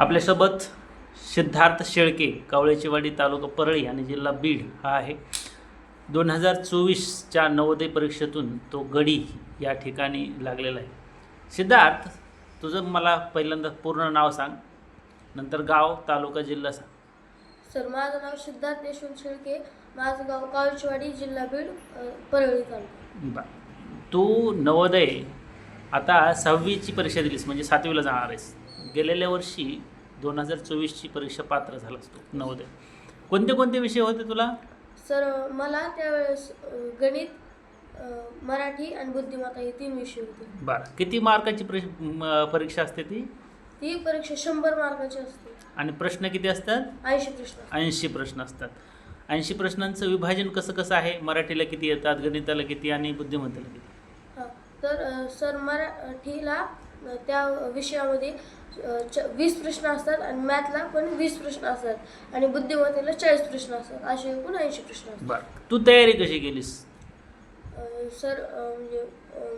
आपल्यासोबत सिद्धार्थ शेळके कावळेचीवाडी तालुका परळी आणि जिल्हा बीड हा आहे. दोन हजार चोवीसच्या नवोदय परीक्षेतून तो गडी या ठिकाणी लागलेला आहे. सिद्धार्थ तुझं मला पहिल्यांदा पूर्ण नाव सांग नंतर गाव तालुका जिल्हा सांग. सर माझं नाव सिद्धार्थ यशवंत शेळके माझं गाव काळचीवाडी जिल्हा बीड परळी तालुका. बा तू नवोदय आता सहावीची परीक्षा दिलीस म्हणजे सातवीला जाणार आहेस. गेलेल्या वर्षी दोन हजार चोवीसची परीक्षा पात्र झालास तू नवोदय. कोणते कोणते विषय होते तुला? सर मला त्यावेळेस अ, गणित अ, मराठी आणि बुद्धिमत्ता हे तीन विषय होते. बरं. किती मार्काची म- परीक्षा असते ती? ती परीक्षा शंभर मार्काची असते. आणि प्रश्न किती असतात? ऐंशी प्रश्न ऐंशी प्रश्न असतात. ऐंशी प्रश्नांचं विभाजन कसं कसं आहे? मराठीला किती येतात गणिताला किती आणि बुद्धिमत्तेला किती? हां. तर अ, सर मराठीला त्या विषयामध्ये च वीस प्रश्न असतात आणि मॅथला पण वीस प्रश्न असतात आणि बुद्धिमत्तेला चाळीस प्रश्न असतात. असे एकूण ऐंशी प्रश्न असतात. बरं. तू तयारी कशी केलीस? सर म्हणजे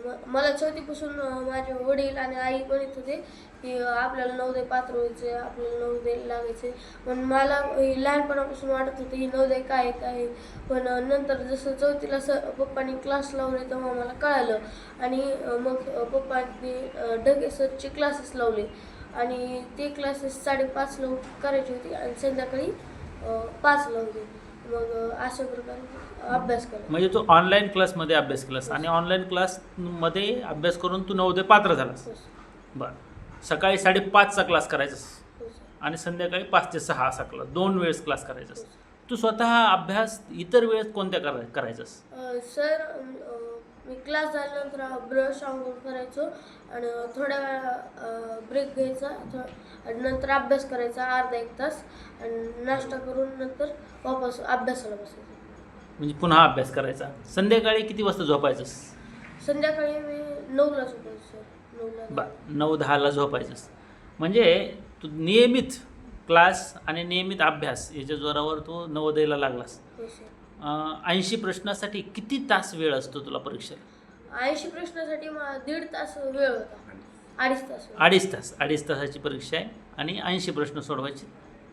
म- मला चौथीपासून माझे वडील आणि आई म्हणत होते की आपल्याला नवोदय पात्र व्हायचे आपल्याला नवोदय लागायचे. पण मला लहानपणापासून वाटत होते ही नवोदय काय काय? आहे. पण नंतर जसं चौथीला स पप्पानी क्लास लावले तेव्हा मला कळालं. आणि मग पप्पांनी ढगे सरचे क्लासेस लावले. आणि ते क्लासेस साडेपाचला करायचे होते आणि संध्याकाळी पाचला होते. मग अशा प्रकारे अभ्यास केला म्हणजे तू ऑनलाईन क्लासमध्ये अभ्यास केलास आणि ऑनलाईन क्लासमध्ये अभ्यास करून तू नवोदय पात्र झालास हो. बरं सकाळी साडेपाचचा क्लास करायचास हो. आणि संध्याकाळी पाच ते सहा असा क्लास दोन वेळेस क्लास हो करायचास सर. तू स्वतः अभ्यास इतर वेळेस कोणत्या कराय करायचास सर मी क्लास झाल्यानंतर ब्रश आंघोळ करायचो आणि थोड्या वेळा ब्रेक घ्यायचा. आणि नंतर अभ्यास करायचा अर्धा एक तास. आणि नाश्ता करून नंतर वापस अभ्यासाला बसायचं. म्हणजे पुन्हा अभ्यास करायचा. संध्याकाळी किती वाजता झोपायचंस? संध्याकाळी मी नऊला झोपायचो नऊला बा नऊ दहाला झोपायचंस. म्हणजे तू नियमित क्लास आणि नियमित अभ्यास याच्या जोरावर तू नवोदयला लागलास. हो सर. ऐंशी प्रश्नासाठी किती तास वेळ असतो तुला परीक्षेला ऐंशी प्रश्नासाठी मला दीड तास वेळ होता. अडीच तास वेळ. अडीच तास अडीच तासाची परीक्षा आहे आणि ऐंशी प्रश्न सोडवायचे.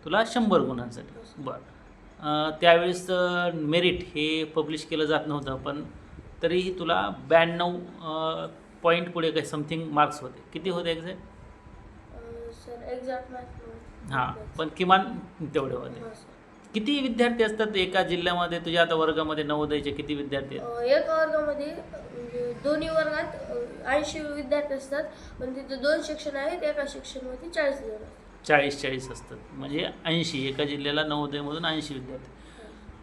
तुला शंभर गुणांसाठी. बरं. अं, त्यावेळेस मेरिट हे पब्लिश केलं जात नव्हतं पण तरीही तुला ब्याण्णव पॉईंट पुढे काही समथिंग मार्क्स होते. किती होते exact uh, sir exact math हां पण किमान तेवढे होते. किती विद्यार्थी असतात एका जिल्ह्यामध्ये? तुझ्या आता वर्गामध्ये नवोदयचे किती विद्यार्थी आहेत? अ, एका वर्गामध्ये म्हणजे दोन्ही वर्गात ऐंशी विद्यार्थी असतात. पण तिथे दोन शिक्षण आहेत एका शिक्षणमध्ये चाळीस जण. चाळीस चाळीस असतात. म्हणजे ऐंशी एका जिल्ह्याला नवोदयमधून ऐंशी विद्यार्थी.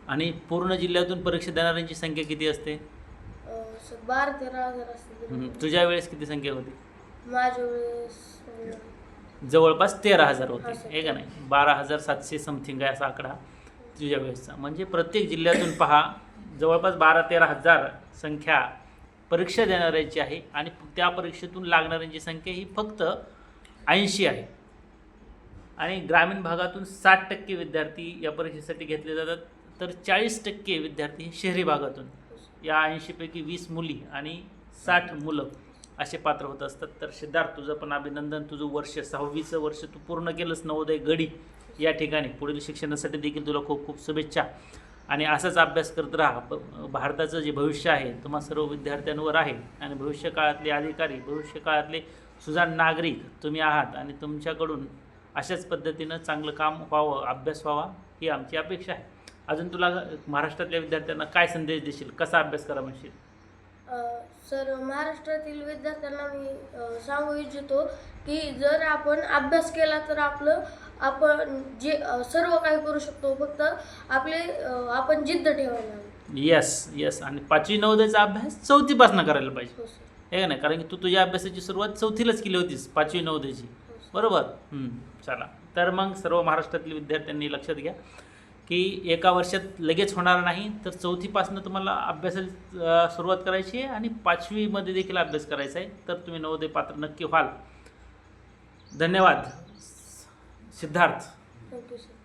आणि पूर्ण जिल्ह्यातून परीक्षा देणाऱ्यांची संख्या किती असते? अ, स- बारा तेरा हजार हम्म, तुझ्या वेळेस किती संख्या होती? माझ्या वेळेस अ, जवळपास तेरा हजार होती. हे का नाही? बारा हजार सातशे समथिंग आहे असा आकडा तुझ्या वेळेसचा. म्हणजे प्रत्येक जिल्ह्यातून पहा जवळपास बारा तेरा हजार संख्या परीक्षा देणाऱ्याची आहे आणि त्या परीक्षेतून लागणाऱ्यांची संख्या ही फक्त ऐंशी आहे. आणि ग्रामीण भागातून साठ टक्के विद्यार्थी या परीक्षेसाठी घेतले जातात तर चाळीस टक्के विद्यार्थी हे शहरी भागातून. या ऐंशीपैकी वीस मुली आणि साठ मुलं. असे पात्र होत असतात. तर सिद्धार्थ तुझं पण अभिनंदन. तुझं वर्ष सहावीचं वर्ष तू पूर्ण केलंस. नवोदय गडी या ठिकाणी. पुढील शिक्षणासाठी देखील तुला खूप खूप शुभेच्छा. आणि असाच अभ्यास करत राहा. भारताचं जे भविष्य आहे तुम्हा सर्व विद्यार्थ्यांवर आहे. आणि भविष्य काळातले अधिकारी भविष्यकाळातले सुजाण नागरिक तुम्ही आहात. आणि तुमच्याकडून अशाच पद्धतीनं चांगलं काम व्हावं अभ्यास व्हावा ही आमची अपेक्षा आहे. अजून तुला महाराष्ट्रातल्या विद्यार्थ्यांना काय संदेश देशील? कसा अभ्यास करा म्हणशील? सर महाराष्ट्रातील विद्यार्थ्यांना मी सांगू इच्छितो की जर आपण अभ्यास केला तर आपलं आपण जे सर्व काही करू शकतो फक्त आपले आपण जिद्द ठेवायला येस येस आणि पाचवी नवोदयचा अभ्यास चौथीपासून करायला पाहिजे. हो हे का नाही? कारण की तू तुझ्या अभ्यासाची सुरुवात चौथीलाच केली होतीस पाचवी नवोदयची हो. बरोबर? चला. तर मग सर्व महाराष्ट्रातील विद्यार्थ्यांनी लक्षात घ्या. की एका वर्षात लगेच होणार नाही तर चौथीपासनं तुम्हाला अभ्यासाला सुरुवात करायची आहे आणि पाचवीमध्ये देखील अभ्यास करायचा आहे. तर तुम्ही नवोदय पात्र नक्की व्हाल. धन्यवाद. सिद्धार्थ. Thank you sir